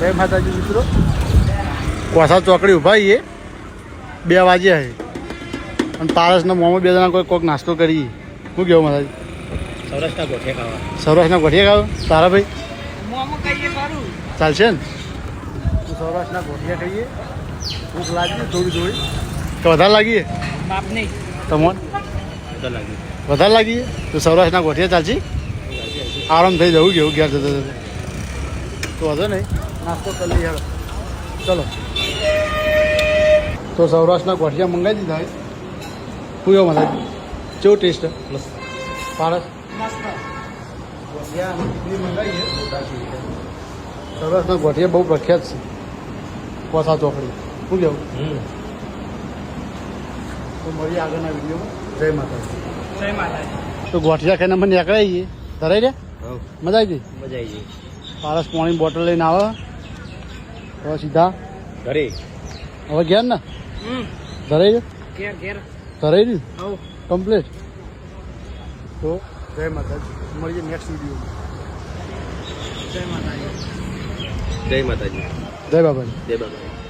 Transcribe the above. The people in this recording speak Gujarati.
જય માતાજી મિત્રો. કોસા ચોકડી ઊભા છીએ. બે વાગ્યા છે. અને પારસના મોમાં બે જણા કોઈ કોઈક નાસ્તો કરી શું કહેવું માતાજી? સૌરાષ્ટ્રના ગોઠે ખાવા. સૌરાષ્ટ્રના ગોઠિયા ખાવ? તારા ભાઈ? મોમો કહીએ ખરું ચાલશે ને? તો સૌરાષ્ટ્રના ગોઠિયા ખાઈએ. ભૂખ લાગી થોડી થોડી તો વધારે લાગીએ? બાપ નહીં. તમોન? તો લાગ્યું વધારે લાગીએ? તો સૌરાષ્ટ્રના ગોઠિયા ચાલશે? આરામ થઈ જવું કેવું ઘેર જતો જતો? તો વાંધો નહીં નાસ્તો કરી લઈએ હાલો ચલો તો સૌરાષ્ટ્રના ગોઠિયા મંગાવી દીધા હોય શું એવું મને કેવું ટેસ્ટ મસ્ત પારસ મસ્ત ગોઠિયા અને ખીચડી મંગાવીએ સૌરાષ્ટ્રના ગોઠિયા બહુ પ્રખ્યાત છે કોસા ચોકડી શું કેવું હમ તો મળીએ આગળના વિડીયોમાં જય માતાજી જય માતાજી તો ગોઠિયા ખાઈને અમે નીકળાઈ જઈએ ધરાઈ રહ્યા હવ મજા આવી ગઈ મજા આવી ગઈ પારસ પાણી બોટલ લઈને આવે. હવે સીધા. ઘરે? હવે ઘેર ને? ઘરે ઘેર. રહ્યું કમ્પ્લીટ તો જય માતાજી. મળીએ નેક્સ્ટ વીડિયો જય માતાજી. જય માતાજી. જય બાબાજી. જય બાબા